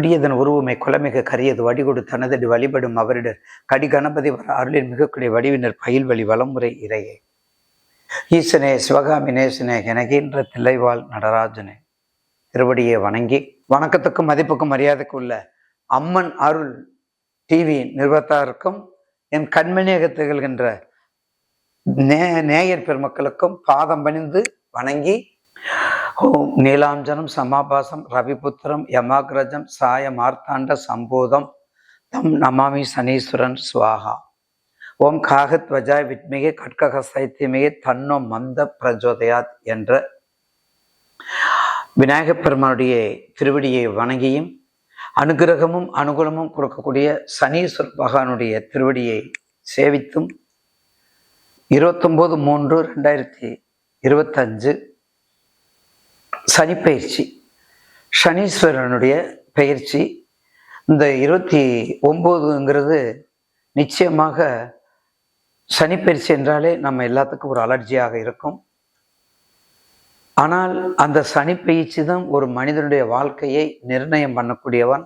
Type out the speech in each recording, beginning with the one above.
பிடியதன் உருவமை குலமிக கரியது வடிகொடு தனதடி வழிபடும் அவரிடர் கடி கணபதி வர அருளின் மிகக்கூடிய வடிவினர் பயில் வழி வலமுறை இறையே. ஈசனே சிவகாமி நேசனே எனகின்ற தில்லைவாள் நடராஜனே. திருவடியை வணங்கி. வணக்கத்துக்கும் மதிப்புக்கும் மரியாதைக்கும் உள்ள அம்மன் அருள் டிவி நிறுவத்தாருக்கும் என் கண்மணியாக திகழ்கின்ற நே நேயர் பெருமக்களுக்கும் பாதம் பணிந்து வணங்கி ஓம். நீலாஞ்சனம் சமாபாசம் ரவிபுத்திரம் யமாகிரஜம் சாய மார்த்தாண்ட சம்போதம் தம் நமாமி சனீஸ்வரன் சுவாகா. ஓம் காகத்வஜாய் வித்மிகே கட்கக சைத்தியமிகே தன்னோ மந்த பிரஜோதயாத் என்ற விநாயகப் பெருமானுடைய திருவடியை வணங்கியும் அனுகிரகமும் அனுகூலமும் கொடுக்கக்கூடிய சனீஸ்வர பகவானுடைய திருவடியை சேவித்தும் இருபத்தொம்போது மூன்று ரெண்டாயிரத்தி இருபத்தஞ்சு சனிப்பயிற்சி சனீஸ்வரனுடைய பயிற்சி இந்த இருபத்தி ஒம்போதுங்கிறது நிச்சயமாக சனிப்பயிற்சி என்றாலே நம்ம எல்லாத்துக்கும் ஒரு அலர்ஜியாக இருக்கும். ஆனால் அந்த சனிப்பயிற்சி தான் ஒரு மனிதனுடைய வாழ்க்கையை நிர்ணயம் பண்ணக்கூடியவன்.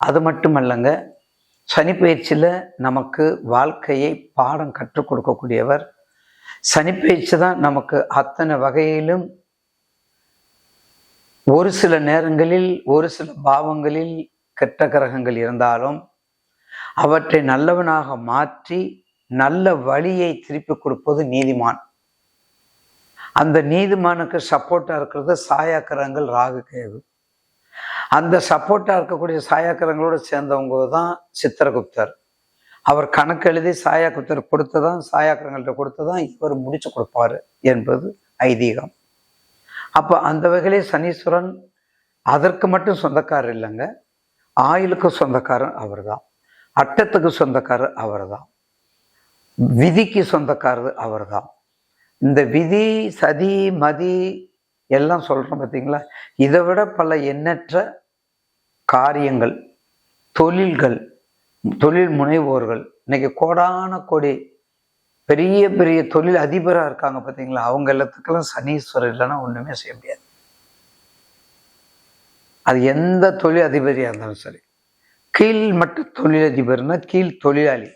அது மட்டுமல்லங்க சனிப்பயிற்சியில் நமக்கு வாழ்க்கையை பாடம் கற்றுக் கொடுக்கக்கூடியவர். சனி பயிற்சி தான் நமக்கு அத்தனை வகையிலும் ஒரு சில நேரங்களில் ஒரு சில பாவங்களில் கெட்ட கிரகங்கள் இருந்தாலும் அவற்றை நல்லவனாக மாற்றி நல்ல வழியை திருப்பி கொடுப்பது நீதிமான். அந்த நீதிமானுக்கு சப்போர்ட்டாக இருக்கிறது சாயாக்கிரகங்கள் ராகு கேது. அந்த சப்போர்ட்டாக இருக்கக்கூடிய சாயாக்கிரகங்களோடு சேர்ந்தவங்க தான் சித்திரகுப்தர். அவர் கணக்கு எழுதி சாயாகுப்தர் கொடுத்ததான் சாயாக்கிரகங்கள்ட்ட கொடுத்ததான் இவர் முடிச்சு கொடுப்பாரு என்பது ஐதீகம். அப்போ அந்த வகையிலே சனீஸ்வரன் அதற்கு மட்டும் சொந்தக்காரர் இல்லைங்க. ஆயுளுக்கு சொந்தக்காரர் அவர் தான் அட்டத்துக்கு சொந்தக்காரர் அவர் தான் விதிக்கு சொந்தக்காரர் அவர் தான் இந்த விதி சதி மதி எல்லாம் சொல்கிறோம் பார்த்தீங்களா இதை விட பல எண்ணற்ற காரியங்கள் தொழில்கள் தொழில் முனைவோர்கள் இன்னைக்கு கோடான கோடி பெரிய பெரிய தொழில் அதிபராக இருக்காங்க பார்த்தீங்களா அவங்க எல்லாத்துக்கெல்லாம் சனீஸ்வரர் இல்லைன்னா ஒன்றுமே செய்ய முடியாது. அது எந்த தொழில் அதிபதியாக இருந்தாலும் சரி. கீழ்மட்ட தொழிலதிபர்னா கீழ் தொழிலாளி.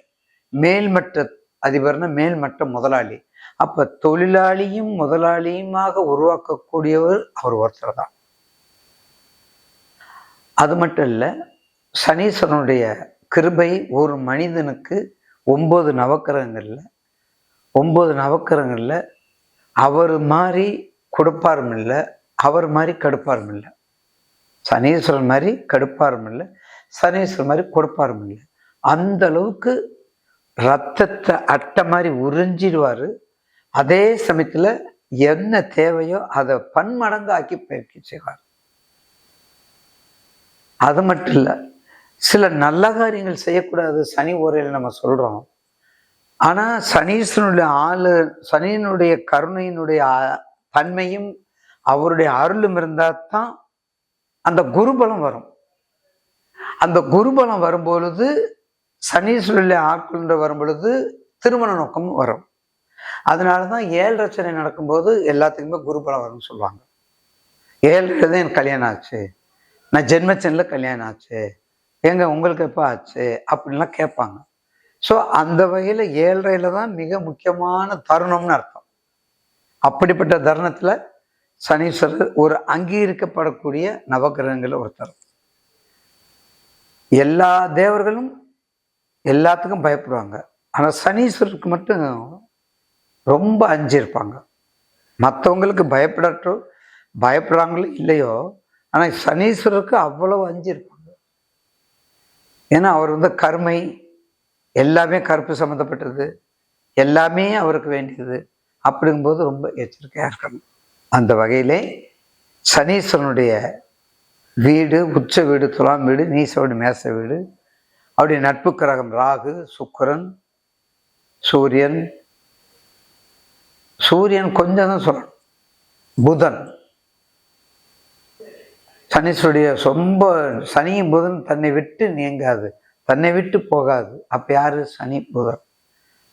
மேல்மட்ட அதிபர்னா மேல்மட்ட முதலாளி. அப்போ தொழிலாளியும் முதலாளியுமாக உருவாக்கக்கூடியவர் அவர் ஒருத்தர் தான். அது மட்டும் இல்லை சனீஸ்வரனுடைய கிருபை ஒரு மனிதனுக்கு ஒம்பது நவக்கிரகங்களில் ஒம்பது நவக்கரங்களில் அவர் மாதிரி கொடுப்பாரும் இல்லை அவர் மாதிரி கடுப்பாரும் இல்லை. சனீஸ்வரன் மாதிரி கடுப்பாரும் இல்லை சனீஸ்வரன் மாதிரி கொடுப்பாரும் இல்லை. அந்த அளவுக்கு ரத்தத்தை அட்டை மாதிரி உறிஞ்சிடுவார். அதே சமயத்தில் என்ன தேவையோ அதை பன்மடங்கு ஆக்கி பயிற்சி செய்வார். அது மட்டும் இல்லை சில நல்ல காரியங்கள் செய்யக்கூடாது சனி உரையில் நம்ம சொல்கிறோம் ஆனால் சனீஸ்வரனுடைய ஆளு சனியினுடைய கருணையினுடைய தன்மையும் அவருடைய அருளும் இருந்தால் தான் அந்த குருபலம் வரும். அந்த குருபலம் வரும்பொழுது சனீஸ்வரனுடைய ஆட்கொண்டு வரும் பொழுது திருமண நோக்கமும் வரும். அதனால தான் ஏழு ரச்சனை நடக்கும்போது எல்லாத்துக்குமே குருபலம் வரும்னு சொல்லுவாங்க. ஏழு தான் எனக்கு கல்யாணம் ஆச்சு. நான் ஜென்மச்சனில் கல்யாணம் ஆச்சு. ஏங்க உங்களுக்கு எப்போ ஆச்சு? அப்படின்லாம் கேட்பாங்க. ஸோ அந்த வகையில் ஏழரையில் தான் மிக முக்கியமான தருணம்னு அர்த்தம். அப்படிப்பட்ட தருணத்தில் சனீஸ்வரர் ஒரு அங்கீகரிக்கப்படக்கூடிய நவகிரகங்களில் ஒருத்தர். எல்லா தேவர்களும் எல்லாத்துக்கும் பயப்படுவாங்க. ஆனால் சனீஸ்வரருக்கு மட்டும் ரொம்ப அஞ்சிருப்பாங்க மற்றவங்களுக்கு பயப்படட்டும் பயப்படுறாங்களோ இல்லையோ ஆனால் சனீஸ்வரருக்கு அவ்வளவு அஞ்சிருப்பாங்க ஏன்னா அவர் வந்து கருமை எல்லாமே கருப்பு சம்மந்தப்பட்டது எல்லாமே அவருக்கு வேண்டியது. அப்படிங்கும்போது ரொம்ப எச்சரிக்கையாக இருக்கணும். அந்த வகையிலே சனீஸ்வரனுடைய வீடு உச்ச வீடு துலாம் வீடு நீச வீடு மேச வீடு அவருடைய நட்பு கிரகம் ராகு சுக்கரன் சூரியன். சூரியன் கொஞ்சம் தான் சொல்லணும். புதன். சனீஸ்வருடைய ரொம்ப சனியும் புதன் தன்னை விட்டு நீங்காது. தன்னை விட்டு போகாது. அப்ப யாரு? சனி புதன்.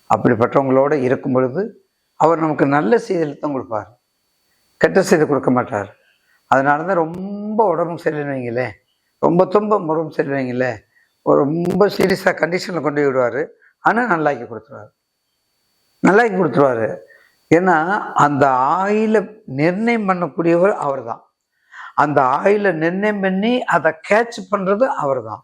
அப்படிப்பட்டவங்களோட இருக்கும் பொழுது அவர் நமக்கு நல்ல செய்தித்தான் தான் கொடுப்பார். கெட்ட செய்தி கொடுக்க மாட்டார். அதனால தான் ரொம்ப உடம்பு சரியில்லைங்களே ரொம்ப தும்ப உடம்பு சரியில்லைங்களே ரொம்ப சீரியஸாக கண்டிஷனில் கொண்டு விடுவார். ஆனால் நல்லாக்கி கொடுத்துருவாரு. நல்லாக்கி கொடுத்துருவாரு. ஏன்னா அந்த ஆயில நிர்ணயம் பண்ணக்கூடியவர் அவர் தான் அந்த ஆயில நிர்ணயம் பண்ணி அதை கேட்ச் பண்ணுறது அவர் தான்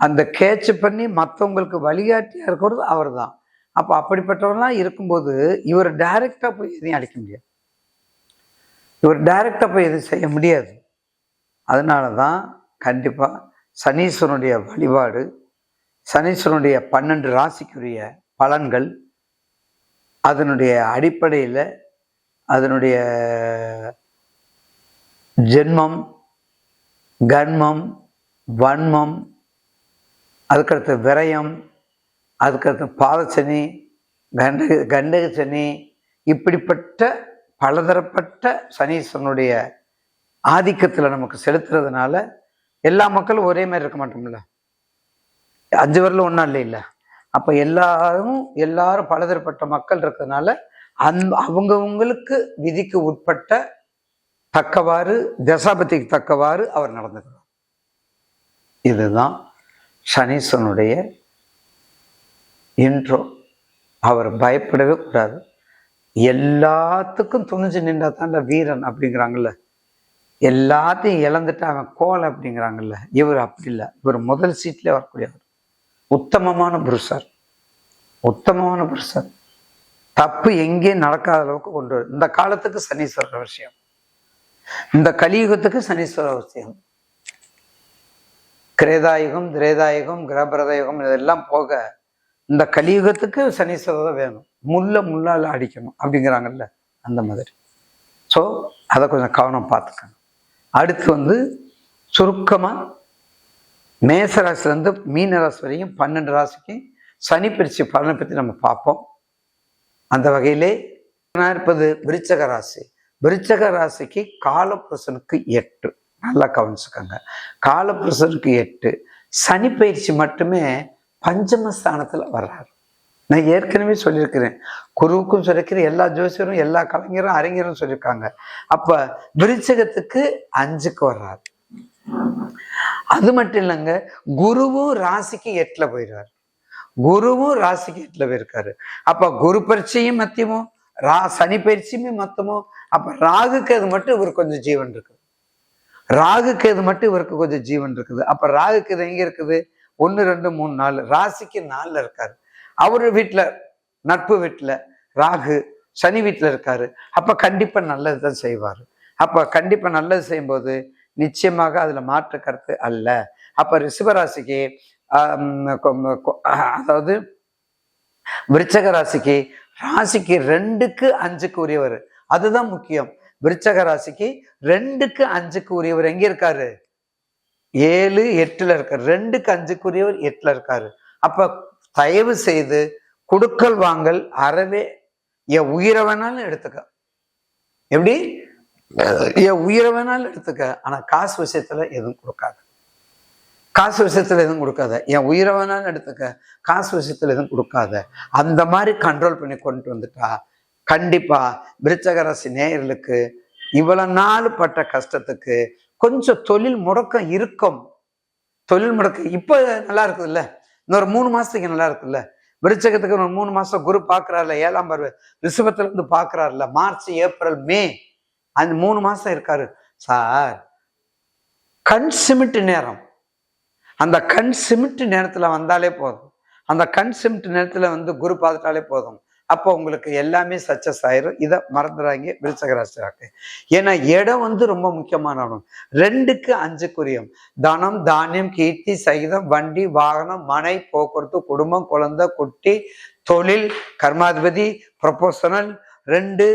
அந்த கேட்ச் பண்ணி மற்றவங்களுக்கு வழிகாட்டியாக இருக்கிறது அவர் தான் அப்போ அப்படிப்பட்டவரெல்லாம் இருக்கும்போது இவர் டைரக்டாக போய் எதையும் அடிக்க முடியாது. இவர் டைரக்டாக போய் எதுவும் செய்ய முடியாது. அதனால தான் கண்டிப்பாக சனீஸ்வரனுடைய வழிபாடு சனீஸ்வரனுடைய பன்னெண்டு ராசிக்குரிய பலன்கள் அதனுடைய அடிப்படையில் அதனுடைய ஜென்மம் கன்மம் வன்மம் அதுக்கடுத்து விரயம் அதுக்கடுத்து பாதச்சனி கண்டக கண்டக சனி இப்படிப்பட்ட பலதரப்பட்ட சனீஸ்வரனுடைய ஆதிக்கத்தில் நமக்கு செலுத்துறதுனால எல்லா மக்களும் ஒரே மாதிரி இருக்க மாட்டோம்ல. அஞ்சு வரல ஒன்றும் இல்லை இல்லை அப்போ எல்லாரும் எல்லாரும் பலதரப்பட்ட மக்கள் இருக்கிறதுனால அந் அவங்கவுங்களுக்கு விதிக்கு உட்பட்ட தக்கவாறு தசாபதிக்கு தக்கவாறு அவர் நடந்துக்கிறார். இதுதான் சனீஸ்வரனுடைய இன்ட்ரோ அவர் பயப்படவே கூடாது. எல்லாத்துக்கும் துணிஞ்சு நின்றா தான் வீரன் அப்படிங்கிறாங்கல்ல. எல்லாத்தையும் இழந்துட்டு அவன் கோல் அப்படிங்கிறாங்கல்ல. இவர் அப்படி இல்லை. இவர் முதல் சீட்லேயே வரக்கூடியவர். உத்தமமான புருஷர். உத்தமமான புருஷர். தப்பு எங்கேயும் நடக்காத அளவுக்கு கொண்டு வரும் இந்த காலத்துக்கு சனீஸ்வரர் விஷயம் இந்த கலியுகத்துக்கு சனீஸ்வரர் விஷயம் கிரேதாயுகம் திரேதாயுகம் கிரகபிரதயுகம் இதெல்லாம் போக இந்த கலியுகத்துக்கு சனீஸ்வரர் தான் வேணும். முள்ள முள்ளால் அடிக்கணும் அப்படிங்கிறாங்கல்ல அந்த மாதிரி. ஸோ அதை கொஞ்சம் கவனம் பார்த்துக்கணும். அடுத்து வந்து சுருக்கமாக மேசராசிலேருந்து மீன ராசி வரையும் பன்னெண்டு ராசிக்கு சனி பிரிச்சு பலனை பற்றி நம்ம பார்ப்போம். அந்த வகையிலே இருப்பது விருச்சக ராசி. விருச்சக ராசிக்கு காலப்புருஷனுக்கு எட்டு. நல்லா கவனிச்சுக்கோங்க. காலப்புருஷனுக்கு எட்டு சனி பயிற்சி மட்டுமே பஞ்சமஸ்தானத்தில் வர்றாரு. நான் ஏற்கனவே சொல்லியிருக்கிறேன். குருவுக்கும் சொல்லியிருக்கிறேன் எல்லா ஜோசியரும் எல்லா கலைஞரும் அறிஞரும் சொல்லியிருக்காங்க. அப்போ விருச்சகத்துக்கு அஞ்சுக்கு வர்றாரு. அது மட்டும் இல்லைங்க குருவும் ராசிக்கு எட்டில் போயிடுவார். குருவும் ராசிக்கு எட்டில் போயிருக்காரு. அப்போ குரு பரீட்சையும் மத்தியமோ ரா சனி பயிற்சியுமே மொத்தமும் அப்போ ராகுக்கு அது மட்டும் இவர் கொஞ்சம் ஜீவன் இருக்கு. ராகுக்கு இது மட்டும் இவருக்கு கொஞ்சம் ஜீவன் இருக்குது. அப்போ ராகுக்கு இது எங்கே இருக்குது? ஒன்று ரெண்டு மூணு நாலு. ராசிக்கு நாலில் இருக்காரு. அவர் வீட்டில் நட்பு வீட்டில் ராகு சனி வீட்டில் இருக்காரு. அப்போ கண்டிப்பாக நல்லது தான் செய்வார். அப்போ கண்டிப்பாக நல்லது செய்யும்போது நிச்சயமாக அதில் மாற்று கருத்து அல்ல. அப்போ ரிஷபராசிக்கு கொ- அதாவது விருச்சக ராசிக்கு ராசிக்கு ரெண்டுக்கு அஞ்சுக்கு உரியவர். அதுதான் முக்கியம். விருச்சக ராசிக்கு ரெண்டுக்கு அஞ்சுக்கு உரியவர் எங்க இருக்காரு? ஏழு எட்டுல இருக்காரு. ரெண்டுக்கு அஞ்சுக்கு உரியவர் எட்டுல இருக்காரு. அப்ப தயவு செய்து குடுக்கல் வாங்கல் அறவே என் உயிரை வேணாலும் எடுத்துக்க. எப்படி? என் உயிரை வேணாலும் எடுத்துக்க. ஆனா காசு விஷயத்துல எதுவும் கொடுக்காது. காசு விஷயத்துல எதுவும் கொடுக்காத. என் உயிரை வேணாலும் எடுத்துக்க. காசு விஷயத்துல எதுவும் கொடுக்காத. அந்த மாதிரி கண்ட்ரோல் பண்ணி கொண்டு வந்துட்டா கண்டிப்பா விருச்சகரசி நேயர்களுக்கு இவ்வளவு நாள் பட்ட கஷ்டத்துக்கு கொஞ்சம் தொழில் முடக்கம் இருக்கும். தொழில் முடக்கம் இப்ப நல்லா இருக்குதுல்ல? இன்னொரு மூணு மாசத்துக்கு நல்லா இருக்குல்ல? விருச்சகத்துக்கு ஒரு மூணு மாசம் குரு பாக்குறாருல ஏழாம் பருவ. ரிஷபத்துல இருந்து பாக்குறாருல மார்ச் ஏப்ரல் மே. அந்த மூணு மாசம் இருக்காரு. சார் கண் சிமிட்டு நேரம். அந்த கண் சிமிட்டு நேரத்துல வந்தாலே போதும். அந்த கண் சிமிட்டு நேரத்துல வந்து குரு பார்த்துட்டாலே போதும். அப்போ உங்களுக்கு எல்லாமே சக்சஸ் ஆயிரும். இதை மறந்துடாங்க விருச்சகராசிராக்கு ஏன்னா இடம் வந்து ரொம்ப முக்கியமான இடம் ரெண்டுக்கு அஞ்சுக்குரியம். தனம் தானியம் கீர்த்தி சகிதம் வண்டி வாகனம் மனை போக்குவரத்து குடும்பம் குழந்தை குட்டி தொழில் கர்மாதிபதி ப்ரொபோஷனல் ரெண்டு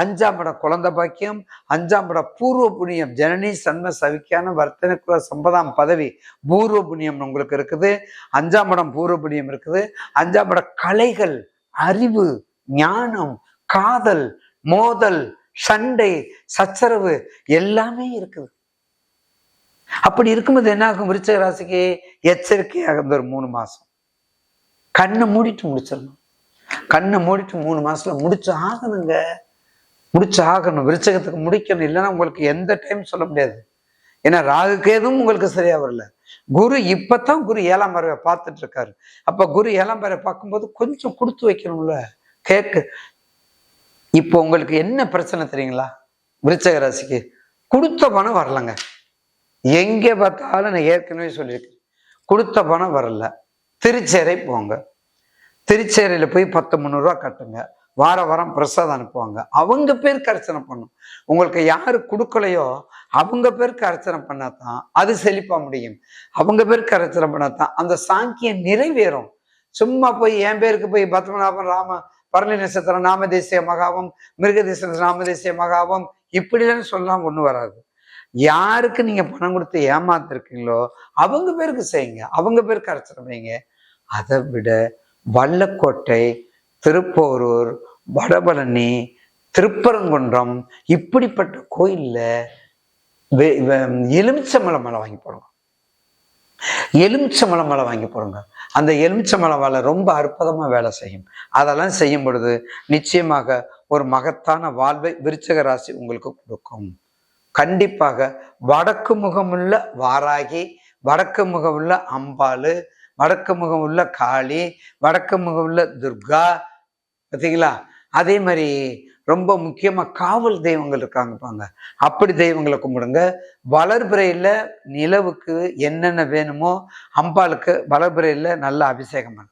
அஞ்சாம் படம் குழந்த பாக்கியம். அஞ்சாம் படம் பூர்வ புண்ணியம். ஜனனி சன்ம சவிக்கான வர்த்தனக்குல சம்பதாம் பதவி பூர்வ புண்ணியம் உங்களுக்கு இருக்குது. அஞ்சாம் படம் பூர்வ புண்ணியம் இருக்குது. அஞ்சாம் படம் கலைகள். அறிவு ஞானம் காதல் மோதல் சண்டை சச்சரவு எல்லாமே இருக்குது. அப்படி இருக்கும்போது என்ன ஆகும்? விருச்சக ராசிக்கு எச்சரிக்கையாக இருந்த ஒரு மூணு மாசம். கண்ணை மூடிட்டு முடிச்சிடணும். கண்ணை மூடிட்டு மூணு மாசத்துல முடிச்சு ஆகணுங்க முடிச்சு ஆகணும் விருச்சகத்துக்கு முடிக்கணும். இல்லைன்னா உங்களுக்கு எந்த டைம் சொல்ல முடியாது. ஏன்னா ராகு கேதும் உங்களுக்கு சரியா வரல. குரு இப்பதான் குரு ஏழாம் பறவை பார்த்துட்டு இருக்காரு அப்ப குரு ஏழாம் பறவை பார்க்கும்போது கொஞ்சம் கொடுத்து வைக்கணும்ல? கேக்கு. இப்போ உங்களுக்கு என்ன பிரச்சனை தெரியுங்களா? விருச்சக ராசிக்கு. கொடுத்த பணம் வரலங்க. எங்கே பார்த்தாலும் நான் ஏற்கனவே சொல்லியிருக்கேன். கொடுத்த பணம் வரல. திருச்சேரை போங்க. திருச்சேரையில் போய் பத்து முந்நூறுரூவா கட்டுங்க. வார வாரம் பிரசாதம் அனுப்புவாங்க. அவங்க பேருக்கு அர்ச்சனை பண்ணும். உங்களுக்கு யாரு கொடுக்கலையோ அவங்க பேருக்கு அர்ச்சனை பண்ணாதான் அது செழிப்பா முடியும். அவங்க பேருக்கு அர்ச்சனை பண்ணாதான் அந்த சாங்கியம் நிறைவேறும். சும்மா போய் என் பேருக்கு போய் பத்மநாபன் ராம பரணி நட்சத்திரம் நாமதேசிய மகாவம் மிருகதேச நாமதேசிய மகாவம் இப்படிலாம் சொல்லலாம் ஒன்றும் வராது. யாருக்கு நீங்கள் பணம் கொடுத்து ஏமாத்திருக்கீங்களோ அவங்க பேருக்கு செய்யுங்க. அவங்க பேருக்கு அர்ச்சனை வைங்க. அதை விட வல்லக்கோட்டை திருப்போரூர் வடபழனி திருப்பரங்குன்றம் இப்படிப்பட்ட கோயிலில் வே- மலை வாங்கி போடுங்க. எலுமிச்சம்பழம் மலை வாங்கி போடுங்க. அந்த எலுமிச்சம்பழம் மலை ரொம்ப அற்புதமாக வேலை செய்யும். அதெல்லாம் செய்யும் பொழுது நிச்சயமாக ஒரு மகத்தான வாழ்வை விருச்சக ராசி உங்களுக்கு கொடுக்கும். கண்டிப்பாக வடக்கு முகமுள்ள வாராகி வடக்கு முகமுள்ள அம்பாள் வடக்கு முகமுள்ள காளி வடக்கு முகமுள்ள துர்கா பார்த்தீங்களா அதே மாதிரி ரொம்ப முக்கியமாக காவல் தெய்வங்கள் இருக்காங்க பாங்க அப்படி தெய்வங்களை கும்பிடுங்க. வளர்பிறையில நிலவுக்கு என்னென்ன வேணுமோ அம்பாளுக்கு வளர்பிறையில நல்ல அபிஷேகம் பண்ணு.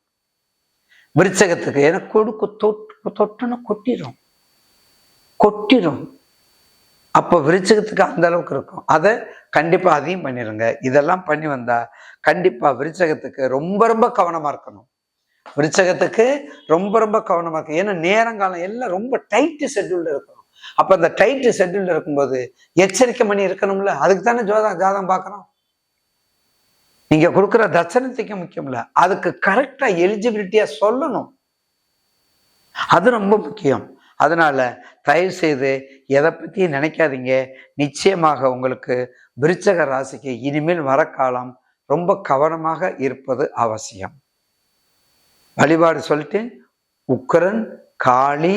விருச்சகத்துக்கு ஏன்னா கொடுக்கு தொட்டு தொட்டுன்னு கொட்டிடும் கொட்டிடும் அப்போ விருச்சகத்துக்கு அந்த அளவுக்கு இருக்கும். அதை கண்டிப்பாக அதையும் பண்ணிடுங்க இதெல்லாம் பண்ணி வந்தால் கண்டிப்பாக விருச்சகத்துக்கு ரொம்ப ரொம்ப கவனமாக இருக்கணும். விருச்சகத்துக்கு ரொம்ப ரொம்ப கவனமாக ஏன்னா நேரங்காலம் எல்லாம் ரொம்ப டைட்டு ஷெட்யூல்டு இருக்கணும். அப்போ அந்த டைட்டு ஷெட்யூல்டு இருக்கும்போது எச்சரிக்கை பண்ணி இருக்கணும்ல? அதுக்கு தானே ஜோதா ஜாதகம் பார்க்குறோம் நீங்க கொடுக்குற தட்சணத்துக்கு முக்கியம்ல. அதுக்கு கரெக்டா எலிஜிபிலிட்டியா சொல்லணும். அது ரொம்ப முக்கியம். அதனால தயவு செய்து எதை பத்தியும் நினைக்காதீங்க. நிச்சயமாக உங்களுக்கு விருச்சக ராசிக்கு இனிமேல் வர காலம் ரொம்ப கவனமாக இருப்பது அவசியம். வழிபாடு சொல்லிட்டு உக்கரன் காளி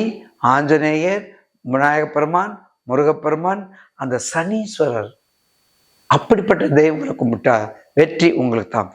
ஆஞ்சநேயர் விநாயகப்பெருமான் முருகப்பெருமான் அந்த சனீஸ்வரர். அப்படிப்பட்ட தெய்வங்களை கும்பிட்டா வெற்றி உங்களுக்கு தான்.